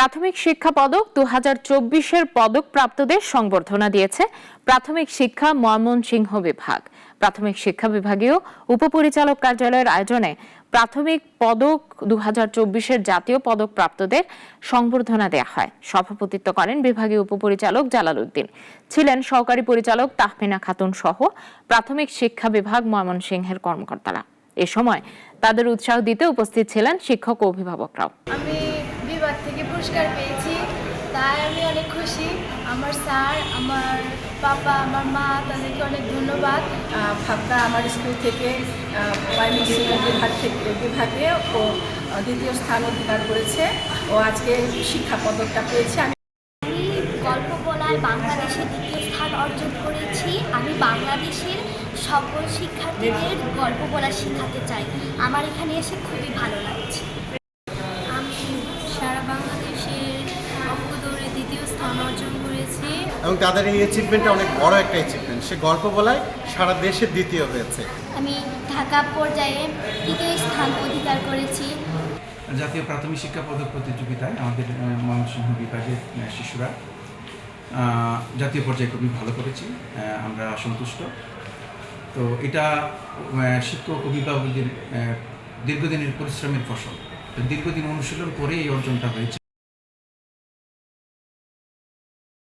প্রাথমিক শিক্ষা পদক দু হাজার চব্বিশের পদক প্রাপ্তদের সংবর্ধনা দিয়েছে প্রাথমিক শিক্ষা ময়মনসিংহ বিভাগ। প্রাথমিক শিক্ষা বিভাগীয় উপপরিচালক কার্যালয়ের আয়োজনে প্রাথমিক পদক দু হাজার চব্বিশের জাতীয় পদক প্রাপ্তদের সংবর্ধনা দেওয়া হয়। সভাপতিত্ব করেন বিভাগীয় উপপরিচালক জালাল উদ্দিন। ছিলেন সহকারী পরিচালক তাহমিনা খাতুন সহ প্রাথমিক শিক্ষা বিভাগ ময়মনসিংহের কর্মকর্তারা। এ সময় তাদের উৎসাহ দিতে উপস্থিত ছিলেন শিক্ষক ও অভিভাবকরাও। আমি বিভাগ থেকে পুরস্কার পেয়েছি। তাই আমি অনেক খুশি। আমার স্যার আমার পাপা আমার মা তাদেরকে অনেক ধন্যবাদ। ভাবনা আমার স্কুল থেকে বিভাগ থেকে বিভাগে ও দ্বিতীয় স্থান অধিকার করেছে। ও আজকে শিক্ষা পদকটা পেয়েছে। আমি গল্প বলায় বাংলাদেশে দ্বিতীয় স্থান অর্জন করেছি। আমি বাংলাদেশের সকল শিক্ষার্থীদের গল্প বলা শেখাতে চাই। আমার এখানে এসে খুবই ভালো লাগছে। বাংলাদেশের অঙ্ক দ্বিতীয় স্থান অর্জন করেছি। এবং তাদের এই অ্যাচিভমেন্টটা অনেক বড় একটা অ্যাচিভমেন্ট সে গল্প বলায় সারা দেশে দ্বিতীয় হয়েছে। আমি ঢাকা পর্যায়ে তৃতীয় স্থান অধিকার করেছি। জাতীয় প্রাথমিক শিক্ষা পদক প্রতিযোগিতায় আমাদের ময়মনসিংহ বিভাগের শিশুরা আহ, জাতীয় পর্যায়ে খুবই ভালো করেছি আমরা সন্তুষ্ট। তো এটা শিক্ষক অভিভাবকদের দীর্ঘদিনের পরিশ্রমের ফসল। দীর্ঘদিন অনুশীলন করে এই অর্জনটা হয়েছে।